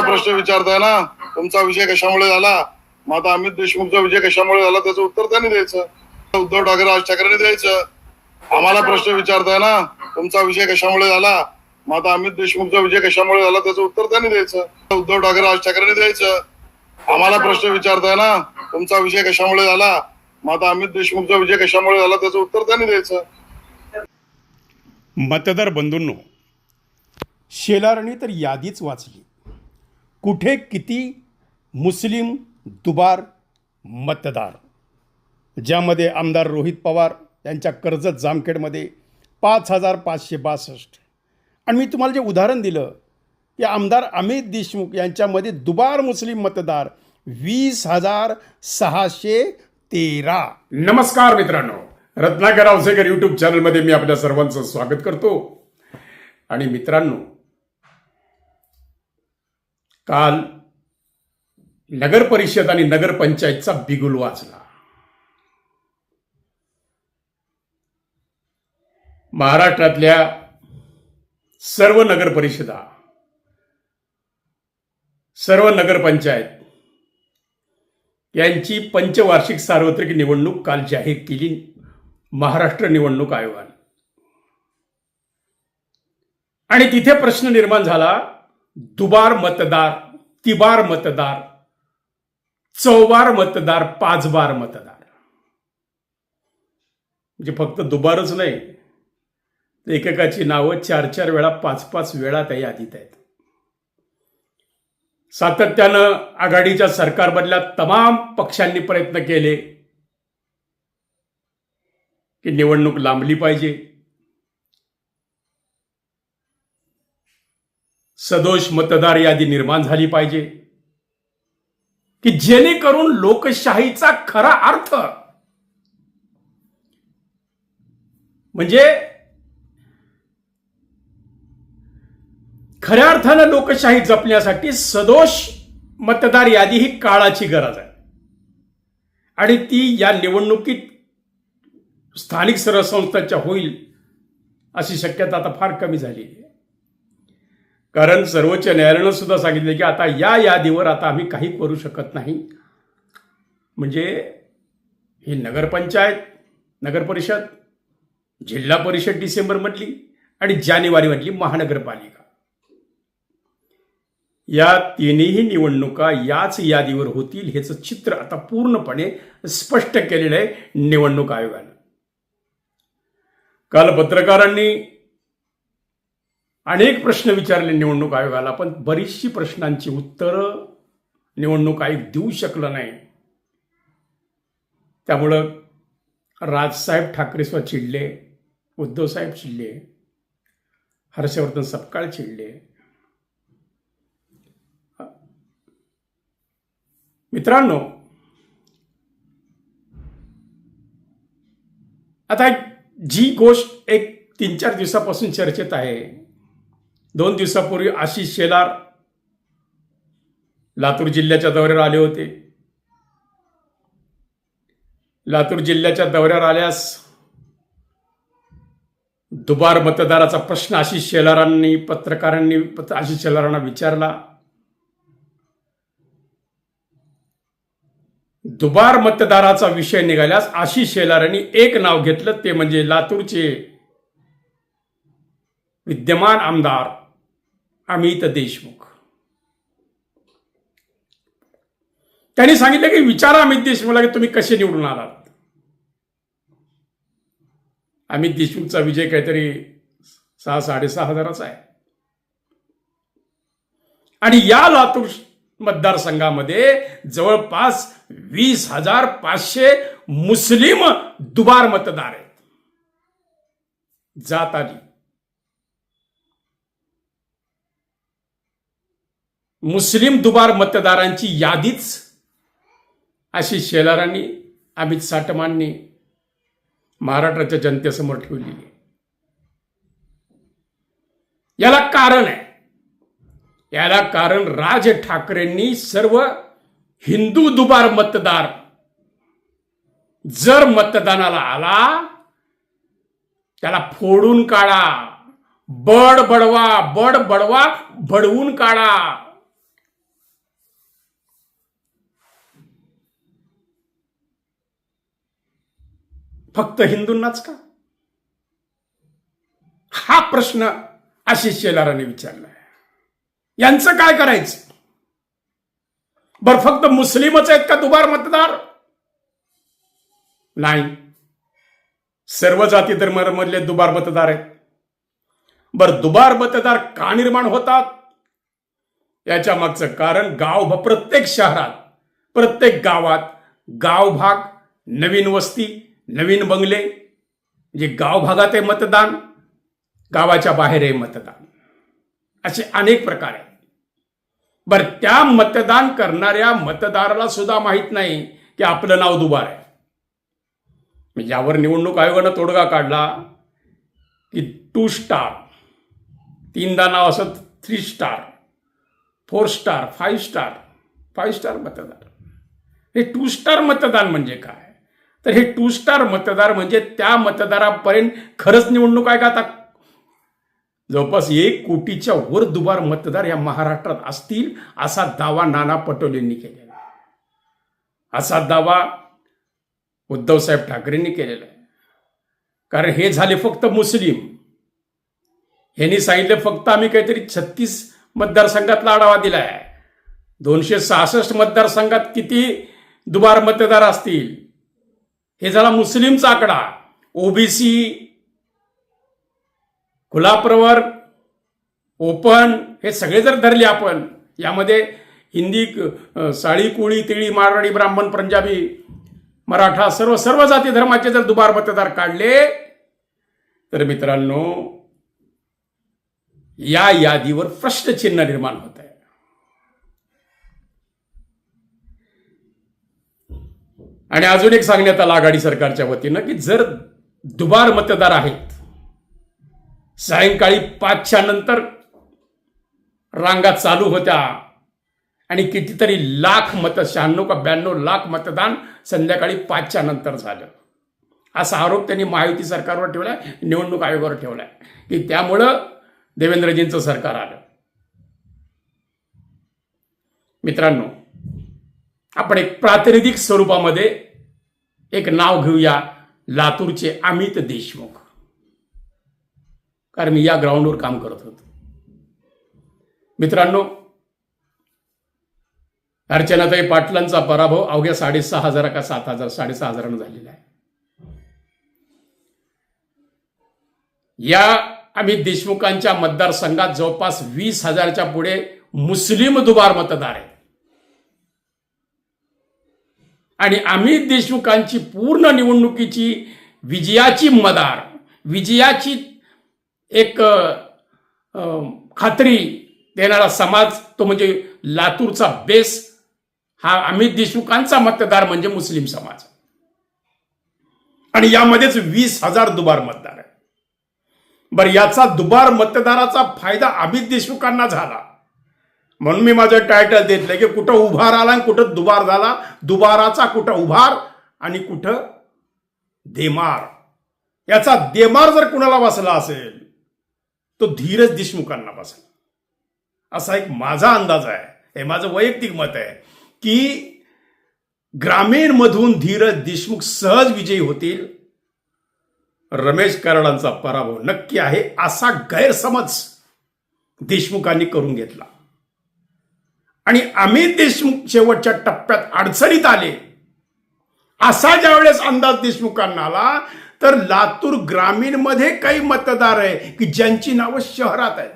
मला प्रश्न विचारताय ना तुमचा विषय कशामुळे झाला? मग आता अमित देशमुखचा विजय कशामुळे झाला त्याचं उत्तर त्यांनी द्यायचं. उद्धव ठाकरे राज ठाकरेंनी द्यायचं. आम्हाला प्रश्न विचारताय ना तुमचा विषय कशामुळे झाला? मग आता अमित देशमुखचा विजय कशामुळे झाला त्याचं उत्तर त्यांनी द्यायचं. उद्धव ठाकरे राज ठाकरेंनी द्यायचं. आम्हाला प्रश्न विचारताय ना तुमचा विषय कशामुळे झाला? मग आता अमित देशमुखचा विजय कशामुळे झाला त्याचं उत्तर त्यांनी द्यायचं. मतदार बंधूंनो शेलारणी तर यादीच वाचली. कुठे किती मुस्लिम दुबार मतदार? ज्यामध्ये आमदार रोहित पवार यांच्या कर्जत जामखेडमध्ये पाच हजार पाचशे बासष्ट. आणि मी तुम्हाला जे उदाहरण दिलं की आमदार अमित देशमुख यांच्यामध्ये दुबार मुस्लिम मतदार वीस हजार सहाशे तेरा. नमस्कार मित्रांनो. रत्नाकर औसेकर यूट्यूब चॅनलमध्ये मी आपल्या सर्वांचं स्वागत करतो. आणि मित्रांनो काल नगर परिषद आणि नगरपंचायतचा बिगुल वाचला महाराष्ट्रातल्या सर्व नगर परिषदा सर्व नगरपंचायत यांची पंचवार्षिक सार्वत्रिक निवडणूक काल जाहीर केली महाराष्ट्र निवडणूक आयोगाने. आणि तिथे प्रश्न निर्माण झाला दुबार मतदार तिबार मतदार चौबार मतदार पाच बार मतदार. म्हणजे फक्त दुबारच नाही एकेकाची नावं चार चार वेळा पाच पाच वेळा त्या यादीत आहेत. सातत्यानं आघाडीच्या सरकारमधल्या तमाम पक्षांनी प्रयत्न केले की निवडणूक लांबली पाहिजे. सदोष मतदार यादी निर्माण झाली पाहिजे. की जेणेकरून लोकशाहीचा खरा अर्थ म्हणजे खऱ्या अर्थानं लोकशाही जपण्यासाठी सदोष मतदार यादी ही काळाची गरज आहे. आणि ती या निवडणुकीत स्थानिक संस्थांच्या होईल अशी शक्यता आता फार कमी झाली आहे. कारण सर्वोच्च न्यायालयानं सुद्धा सांगितलं की आता या यादीवर आता आम्ही काही करू शकत नाही. म्हणजे ही नगरपंचायत नगरपरिषद जिल्हा परिषद डिसेंबरमधली आणि जानेवारीमधली महानगरपालिका. या तिन्ही निवडणुका याच यादीवर होतील हेच चित्र आता पूर्णपणे स्पष्ट केलेलं आहे निवडणूक आयोगानं. काल पत्रकारांनी अनेक प्रश्न विचारले निवडणूक आयोगाला पण बरीचशी प्रश्नांची उत्तरं निवडणूक आयोग देऊ शकलं नाही. त्यामुळं राजसाहेब ठाकरेस्वर चिडले उद्धवसाहेब चिडले हर्षवर्धन सपकाळ चिडले. मित्रांनो आता जी गोष्ट एक तीन चार दिवसापासून चर्चेत आहे दोन दिवसापूर्वी आशिष शेलार लातूर जिल्ह्याच्या दौऱ्यावर आले होते. लातूर जिल्ह्याच्या दौऱ्यावर आल्यास दुबार मतदाराचा प्रश्न आशिष शेलारांनी पत्रकारांनी पत्र आशिष शेलारांना विचारला. दुबार मतदाराचा विषय निघाल्यास आशिष शेलारांनी एक नाव घेतलं ते म्हणजे लातूरचे विद्यमान आमदार अमित देशमुख. त्यांनी सांगितलं की विचारा अमित देशमुखला की तुम्ही कसे निवडून आलात? अमित देशमुखचा विजय काहीतरी सहा साडेसहा हजाराचा आहे. आणि या लातूर मतदारसंघामध्ये जवळपास वीस हजार पाचशे मुस्लिम दुबार मतदार आहेत. जात आली. मुस्लिम दुबार मतदारांची यादीच अशी शेलारांनी अमित साटमांनी महाराष्ट्राच्या जनतेसमोर ठेवली आहे. याला कारण आहे. याला कारण राज ठाकरेंनी सर्व हिंदू दुबार मतदार जर मतदानाला आला त्याला फोडून काढा बड बडवा बड बडवा भडवून काढा. फक्त हिंदूंनाच का? हा प्रश्न आशिष शेलाराने विचारलाय. यांचं काय करायचं? बर फक्त मुस्लिमच आहेत का दुबार मतदार? नाही. सर्व जाती धर्मामधले दुबार मतदार आहेत. बर दुबार मतदार का निर्माण होतात? याच्या मागचं कारण गाव प्रत्येक शहरात प्रत्येक गावात गाव भाग नवीन वस्ती नवीन बंगले जे गाव भागात आहे मतदान गावाच्या बाहेर आहे मतदान. असे अनेक प्रकार आहेत. बर त्या मतदान करणाऱ्या मतदाराला सुद्धा माहीत नाही की आपलं नाव दुबार आहे. म्हणजे यावर निवडणूक आयोगानं तोडगा काढला की टू स्टार तीनदा नाव असत three star four star five star five star मतदार हे टू स्टार मतदान म्हणजे काय? तर हे टू स्टार मतदार म्हणजे त्या मतदारापर्यंत खरंच निवडणूक आहे का आता? जवळपास एक कोटीच्या वर दुबार मतदार या महाराष्ट्रात असतील असा दावा नाना पटोलेंनी केलेला आहे. असा दावा उद्धवसाहेब ठाकरेंनी केलेला आहे. कारण हे झाले फक्त मुस्लिम. यांनी सांगितलं फक्त आम्ही काहीतरी छत्तीस मतदारसंघातला आढावा दिलाय. दोनशे सहासष्ट मतदारसंघात किती दुबार मतदार असतील? हे झाला मुस्लिमचा आकडा. ओबीसी खुला प्रवर ओपन हे सगळे जर धरले आपण यामध्ये हिंदी साळी कोळी तिळी मारवाडी ब्राह्मण पंजाबी मराठा सर्व सर्व जाती धर्माचे जर दुबार मतदार काढले तर मित्रांनो या यादीवर प्रश्नचिन्ह निर्माण होत आहे. आणि अजून एक सांगण्यात आलं आघाडी सरकारच्या वतीनं की जर दुबार मतदार आहेत सायंकाळी पाचच्या नंतर रांगा चालू होत्या आणि कितीतरी लाख मत शहाण्णव का ब्याण्णव लाख मतदान संध्याकाळी पाचच्या नंतर झालं. असा आरोप त्यांनी महायुती सरकारवर ठेवलाय निवडणूक आयोगावर ठेवलाय. की त्यामुळं देवेंद्रजींचं सरकार आलं. मित्रांनो आपण एक प्रातिनिधिक स्वरूपामध्ये एक नाव घेऊया लातूरचे अमित देशमुख. कारण मी या ग्राउंडवर काम करत होतो. मित्रांनो अर्चनाताई पाटलांचा पराभव अवघ्या साडेसहा हजार का सात हजार साडेसहा हजारानं झालेला आहे. या अमित देशमुखांच्या मतदारसंघात जवळपास वीस हजारच्या पुढे मुस्लिम दुबार मतदार आहेत. आणि अमित देशमुखांची पूर्ण निवडणुकीची विजयाची मदार विजयाची एक खात्री देणारा समाज तो म्हणजे लातूरचा बेस हा अमित देशमुखांचा मतदार म्हणजे मुस्लिम समाज. आणि यामध्येच वीस हजार दुबार मतदार आहे बरं याचा दुबार मतदाराचा फायदा अमित देशमुखांना झाला. म्हणून मी माझं टायटल देतलं की कुठं उभार आला आणि कुठं दुबार झाला. दुबाराचा कुठं उभार आणि कुठं देमार. याचा देमार जर कुणाला बसला असेल तो धीरज देशमुखांना बसला. असा एक माझा अंदाज आहे. हे माझं वैयक्तिक मत आहे की ग्रामीणमधून धीरज देशमुख सहज विजयी होतील. रमेश कराडांचा पराभव नक्की आहे असा गैरसमज देशमुखांनी करून घेतला. आणि अमित देशमुख शेवटच्या टप्प्यात अडचणीत आले. असा ज्यावेळेस अंदाज देशमुखांना आला तर लातूर ग्रामीणमध्ये काही मतदार आहे की ज्यांची नावं शहरात आहेत.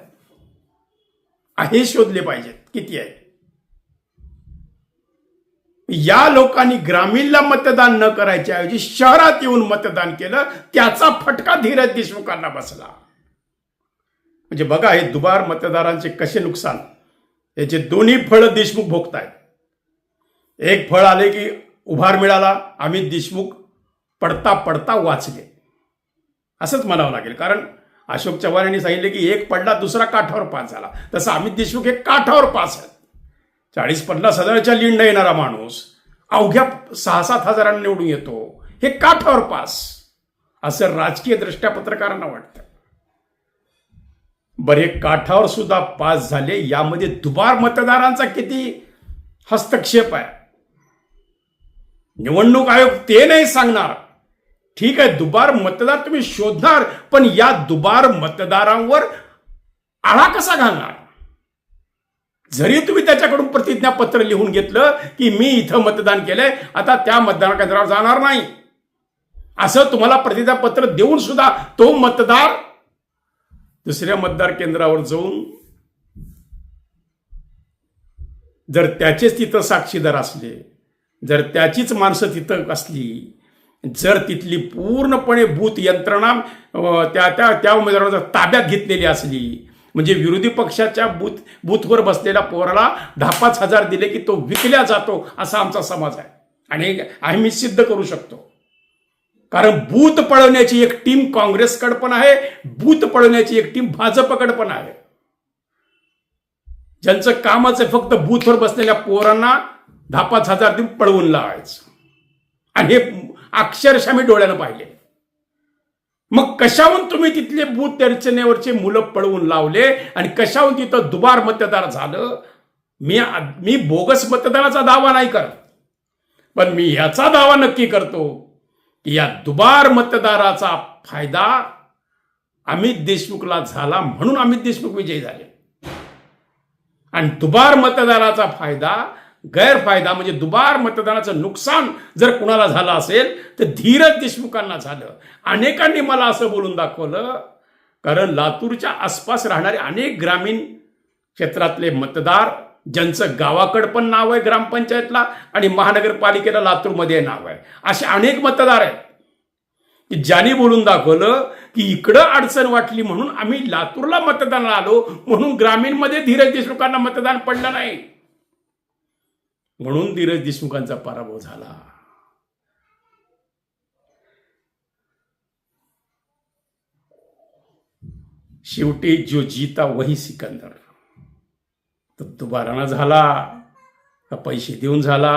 हे शोधले पाहिजेत. किती आहेत या लोकांनी ग्रामीणला मतदान न करायच्या ऐवजी शहरात येऊन मतदान केलं त्याचा फटका धीरज देशमुखांना बसला. म्हणजे बघा हे दुबार मतदारांचे कसे नुकसान. याचे दोन्ही फळ देशमुख भोगताय एक फळ आले की उभार मिळाला अमित देशमुख पडता पडता वाचले. असंच म्हणावं लागेल. कारण अशोक चव्हाण यांनी सांगितले की एक पडला दुसरा काठावर पास झाला. तसं अमित देशमुख हे काठावर पास आहेत. चाळीस पन्नास हजाराच्या लीडनं येणारा माणूस अवघ्या सहा सात हजारांना निवडून येतो हे काठावर पास. असं राजकीय दृष्ट्या पत्रकारांना वाटतं. बरे काठावर सुद्धा पास झाले. यामध्ये दुबार मतदारांचा किती हस्तक्षेप आहे. निवडणूक आयोग ते नाही सांगणार. ठीक आहे दुबार मतदार तुम्ही शोधणार पण या दुबार मतदारांवर आळा कसा घालणार? जरी तुम्ही त्याच्याकडून प्रतिज्ञापत्र लिहून घेतलं की मी इथं मतदान केलंय आता त्या मतदान केंद्रावर जाणार नाही. असं तुम्हाला प्रतिज्ञापत्र देऊन सुद्धा तो मतदार दुसऱ्या मतदार केंद्रावर जाऊन जर त्याचेच तिथं साक्षीदार असले जर त्याचीच माणसं तिथं असली जर तिथली पूर्णपणे बूथ यंत्रणा त्या त्या त्या उमेदवाराला जर ताब्यात घेतलेली असली म्हणजे विरोधी पक्षाच्या बूथ बूथवर बसलेल्या पोराला दहा पाच हजार दिले की तो विकल्या जातो असा आमचा समाज आहे. आणि आम्ही सिद्ध करू शकतो. कारण बूथ पळवण्याची एक टीम काँग्रेसकडे पण आहे बूथ पळवण्याची एक टीम भाजपकडे पण आहे. ज्यांचं कामच आहे फक्त बूथवर बसलेल्या पोरांना दहा पाच हजार देऊन पळवून लावायचं. आणि हे अक्षरशः मी डोळ्यानं पाहिले. मग कशाहून तुम्ही तिथले बूथ रचनेवरचे मुलं पळवून लावले आणि कशाहून तिथं दुबार मतदार झालं? मी मी बोगस मतदानाचा दावा नाही करत. पण मी याचा दावा नक्की करतो. या दुबार मतदाराचा फायदा अमित देशमुखला झाला म्हणून अमित देशमुख विजयी झाले. आणि दुबार मतदाराचा फायदा गैरफायदा म्हणजे दुबार मतदानाचं नुकसान जर कुणाला झालं असेल तर धीरज देशमुखांना झालं. अनेकांनी मला असं बोलून दाखवलं कारण लातूरच्या आसपास राहणारे अनेक ग्रामीण क्षेत्रातले मतदार ज्यांचं गावाकडं पण नाव आहे ग्रामपंचायतला आणि महानगरपालिकेला लातूरमध्ये नाव आहे. असे अनेक मतदार आहेत. की ज्यांनी बोलून दाखवलं की इकडं अडचण वाटली म्हणून आम्ही लातूरला मतदानाला आलो म्हणून ग्रामीणमध्ये धीरज देशमुखांना मतदान पडलं नाही. म्हणून धीरज देशमुखांचा पराभव झाला. शेवटी जो जीता वही सिकंदर. तो दुबाराना झाला का पैसे देऊन झाला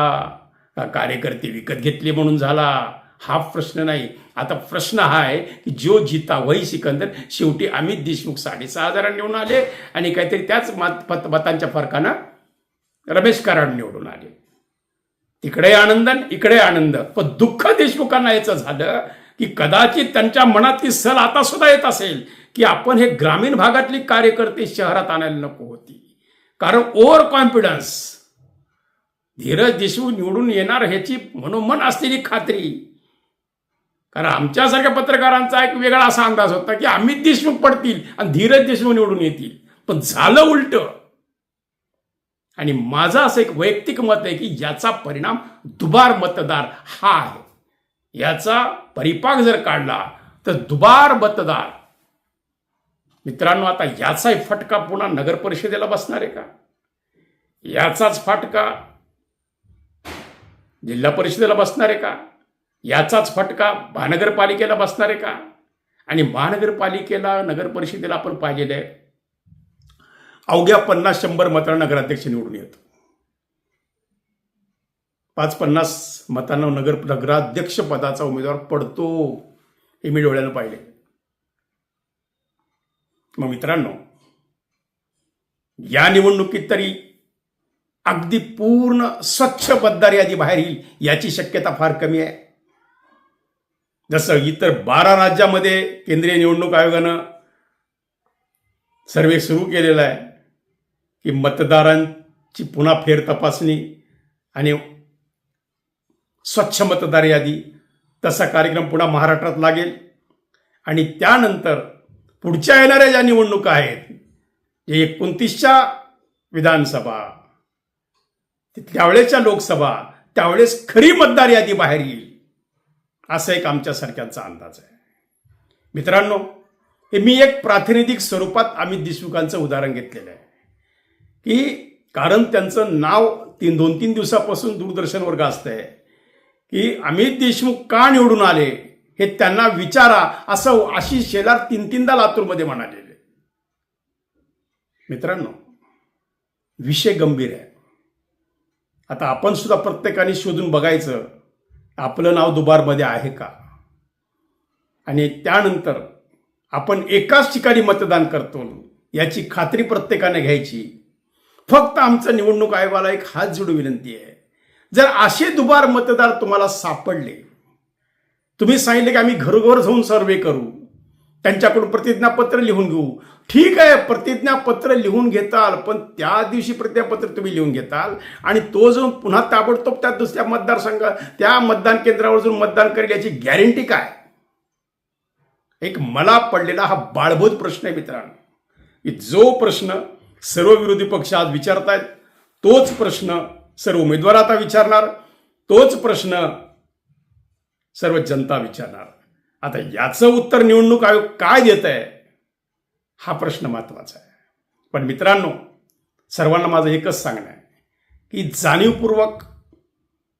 का कार्यकर्ते विकत घेतले म्हणून झाला हा प्रश्न नाही. आता प्रश्न हा आहे की जो जिता वही सिकंदर शेवटी अमित देशमुख साडेसहा हजारांनी निवडून आले आणि काहीतरी त्याच मत मत- मतांच्या फरकानं रमेश कराड निवडून आले. तिकडे आनंद इकडे आनंद. पण दुःख देशमुखांना याचं झालं की कदाचित त्यांच्या मनातली सल आता सुद्धा येत असेल की आपण हे ग्रामीण भागातली कार्यकर्ते शहरात आणायला नको होती. कारण ओव्हर कॉन्फिडन्स. धीरज देशमुख निवडून येणार ह्याची मनोमन असलेली खात्री. कारण आमच्यासारख्या पत्रकारांचा एक वेगळा असा अंदाज होता की अमित देशमुख पडतील आणि धीरज देशमुख निवडून येतील. पण झालं उलट. आणि माझं असं एक वैयक्तिक मत आहे की याचा परिणाम दुबार मतदार हा आहे. याचा परिपाक जर काढला तर दुबार मतदार मित्रांनो आता याचाही फटका पुन्हा नगर परिषदेला बसणार आहे का? याचाच फाटका जिल्हा परिषदेला बसणार आहे का? याचाच फटका महानगरपालिकेला बसणार आहे का? आणि महानगरपालिकेला नगर परिषदेला आपण पाहिलेलं आहे अवघ्या पन्नास शंभर मतांना नगराध्यक्ष निवडून येतो. पाच पन्नास मतांना नगर नगराध्यक्ष पदाचा उमेदवार पडतो हे मी डोळ्यानं पाहिले मग मित्रांनो या निवडणुकीत तरी अगदी पूर्ण स्वच्छ मतदार यादी बाहेर येईल याची शक्यता फार कमी आहे. जसं इतर बारा राज्यामध्ये केंद्रीय निवडणूक आयोगानं सर्वे सुरू केलेला आहे की मतदारांची पुन्हा फेर तपासणी आणि स्वच्छ मतदार यादी तसा कार्यक्रम पुन्हा महाराष्ट्रात लागेल. आणि त्यानंतर पुढच्या येणाऱ्या ज्या निवडणुका आहेत जे एकोणतीसच्या विधानसभा त्यावेळेसच्या त्यावेळेच्या लोकसभा त्यावेळेस खरी मतदार यादी बाहेर येईल असं एक आमच्यासारख्यांचा अंदाज आहे. मित्रांनो हे मी एक प्रातिनिधिक स्वरूपात अमित देशमुखांचं उदाहरण घेतलेलं आहे. की कारण त्यांचं नाव तीन दोन तीन दिवसापासून दूरदर्शनवर गाजतंय की अमित देशमुख का निवडून आले? हे त्यांना विचारा असं आशिष शेलार तीन तीनदा लातूरमध्ये म्हणालेले. मित्रांनो विषय गंभीर आहे. आता आपण सुद्धा प्रत्येकाने शोधून बघायचं आपलं नाव दुबारमध्ये आहे का? आणि त्यानंतर आपण एकाच ठिकाणी मतदान करतो याची खात्री प्रत्येकाने घ्यायची. फक्त आमचं निवडणूक आयोगाला एक हात जोडून विनंती आहे. जर असे दुबार मतदार तुम्हाला सापडले तुम्ही सांगितले की आम्ही घरोघर जाऊन सर्वे करू. त्यांच्याकडून प्रतिज्ञापत्र लिहून घेऊ. ठीक आहे प्रतिज्ञापत्र लिहून घेताल पण त्या दिवशी प्रतिज्ञापत्र तुम्ही लिहून घेताल. आणि तो जो पुन्हा ताबडतोब त्या दुसऱ्या मतदारसंघ त्या मतदान केंद्रावर जाऊन मतदान करेल याची गॅरंटी काय? एक मला पडलेला हा बाळभूत प्रश्न आहे मित्रांनो. की जो प्रश्न सर्व विरोधी पक्ष आज विचारतायत तोच प्रश्न सर्व उमेदवार आता विचारणार तोच प्रश्न सर्व जनता विचारणार. आता याचं उत्तर निवडणूक आयोग काय देत आहे हा प्रश्न महत्त्वाचा आहे. पण मित्रांनो सर्वांना माझं एकच सांगणं आहे की जाणीवपूर्वक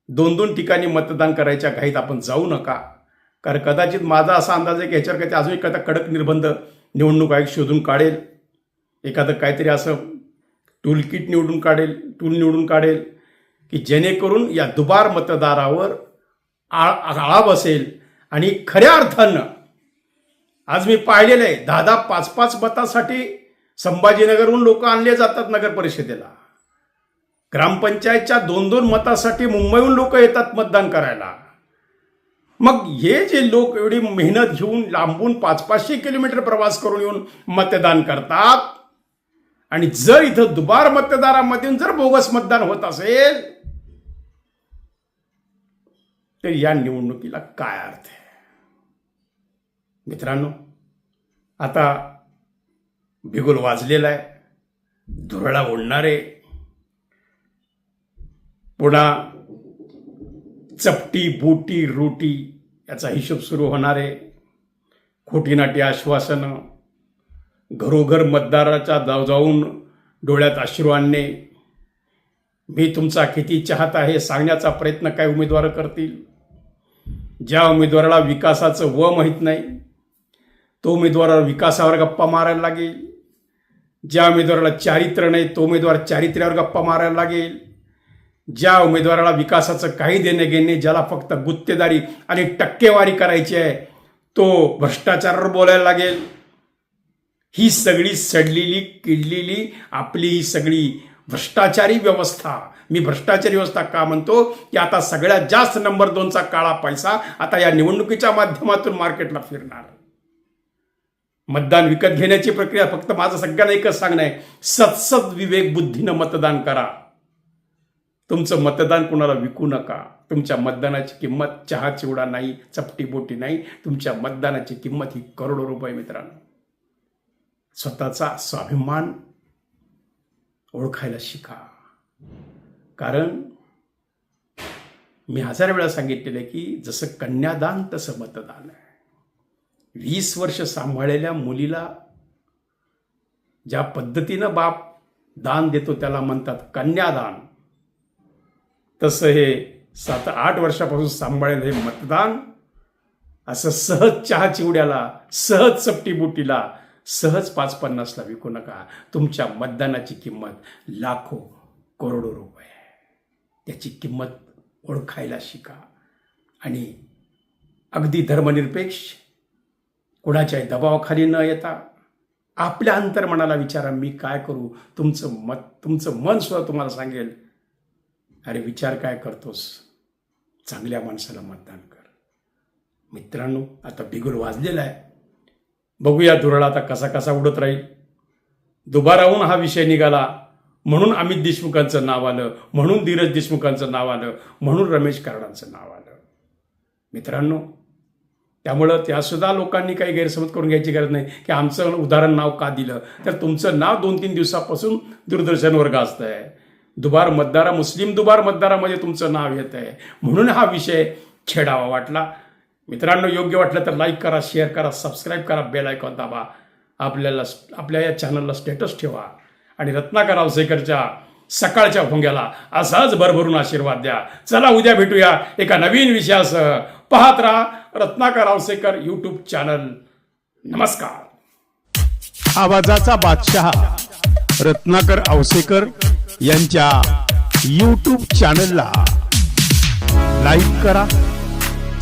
दोन दोन ठिकाणी मतदान करायच्या घाईत आपण जाऊ नका. कारण कदाचित माझा असा अंदाज आहे की ह्याच्यावर काहीतरी अजून एखादा कडक निर्बंध निवडणूक आयोग शोधून काढेल. एखादं काहीतरी असं टूल किट निवडून काढेल टूल निवडून काढेल की जेणेकरून या दुबार मतदारावर आ आळा बसेल. आणि खऱ्या अर्थानं आज मी पाहिलेलं आहे दहा दहा पाच पाच मतासाठी संभाजीनगरहून लोक आणले जातात नगर परिषदेला. ग्रामपंचायतच्या दोन दोन मतासाठी मुंबईहून लोक येतात मतदान करायला. मग हे जे लोक एवढी मेहनत घेऊन लांबून पाच पाचशे किलोमीटर प्रवास करून येऊन मतदान करतात आणि जर इथं दुबार मतदारामधून जर बोगस मतदान होत असेल तर या निवडणुकीला काय अर्थ आहे? मित्रांनो आता बिगुल वाजलेला आहे धुरळा ओढणारे पुन्हा चपटी बोटी रोटी याचा हिशोब सुरू होणार आहे. खोटीनाटी आश्वासनं घरोघर मतदाराच्या जाव जाऊन डोळ्यात अश्रू आणणे. मी तुमचा किती चाहत आहे सांगण्याचा प्रयत्न काय उमेदवार करतील? ज्या उमेदवाराला विकासाचं व माहीत नाही तो उमेदवार विकासावर गप्पा मारायला लागेल. ज्या उमेदवाराला चारित्र्य नाही तो उमेदवार चारित्र्यावर गप्पा मारायला लागेल. ज्या उमेदवाराला विकासाचं काही देणे घेणे ज्याला फक्त गुत्तेदारी आणि टक्केवारी करायची आहे तो भ्रष्टाचारावर बोलायला लागेल. ही सगळी सडलेली किडलेली आपली ही सगळी भ्रष्टाचारी व्यवस्था. मी भ्रष्टाचारी व्यवस्था का म्हणतो? की आता सगळ्यात जास्त नंबर दोनचा काळा पैसा आता या निवडणुकीच्या माध्यमातून मार्केटला फिरणार. मतदान विकत घेण्याची प्रक्रिया फक्त माझं सगळ्यांना एकच सांगणं आहे. सत्सद विवेक बुद्धीनं मतदान करा. तुमचं मतदान कुणाला विकू नका. तुमच्या मतदानाची किंमत चहा चिवडा नाही चपटी बोटी नाही. तुमच्या मतदानाची किंमत ही करोडो रुपये मित्रांनो. स्वतःचा स्वाभिमान ओळखायला शिका. कारण मी हजार वेळा सांगितलेलं आहे की जसं कन्यादान तसं मतदान आहे. वीस वर्ष सांभाळलेल्या मुलीला ज्या पद्धतीनं बाप दान देतो त्याला म्हणतात कन्यादान. तसं हे सात आठ वर्षापासून सांभाळलेलं हे मतदान असं सहज चहा चिवड्याला सहज चपटी बुटीला सहज पाच पन्नासला विकू नका. तुमच्या मतदानाची किंमत लाखो करोडो रुपये त्याची किंमत ओळखायला शिका. आणि अगदी धर्मनिरपेक्ष कुणाच्याही दबावाखाली न येता आपल्या अंतर्मनाला विचारा मी काय करू? तुमचं मत तुमचं मन सुद्धा तुम्हाला सांगेल अरे विचार काय करतोस? चांगल्या माणसाला मतदान कर. मित्रांनो आता बिगुल वाजलेला आहे. बघूया धुरळा आता कसा कसा उडत राहील. दुबाराहून हा विषय निघाला. म्हणून अमित देशमुखांचं नाव आलं. म्हणून धीरज देशमुखांचं नाव आलं. म्हणून रमेश कराडांचं नाव आलं. मित्रांनो त्यामुळं त्यासुद्धा लोकांनी काही गैरसमज करून घ्यायची गरज नाही की आमचं उदाहरण नाव का दिलं. तर तुमचं नाव दोन तीन दिवसापासून दूरदर्शनवर गाजतं आहे दुबार मतदारा मुस्लिम दुबार मतदारामध्ये तुमचं नाव येत आहे म्हणून हा विषय छेडावा वाटला. मित्रांनो योग्य वाटलं तर लाईक करा शेअर करा सबस्क्राईब करा बेल आयकॉन दाबा. आपल्याला आपल्या या चॅनलला स्टेटस ठेवा. आणि रत्नाकर आवसेकरच्या सकाळच्या भोंग्याला असाच भरभरून आशीर्वाद द्या. चला उद्या भेटूया एका नवीन विषयासह. पाहत राहा रत्नाकर आवसेकर यूट्यूब चॅनल नमस्कार. आवाजाचा बादशहा रत्नाकर आवसेकर यांच्या यूट्यूब चॅनलला लाईक करा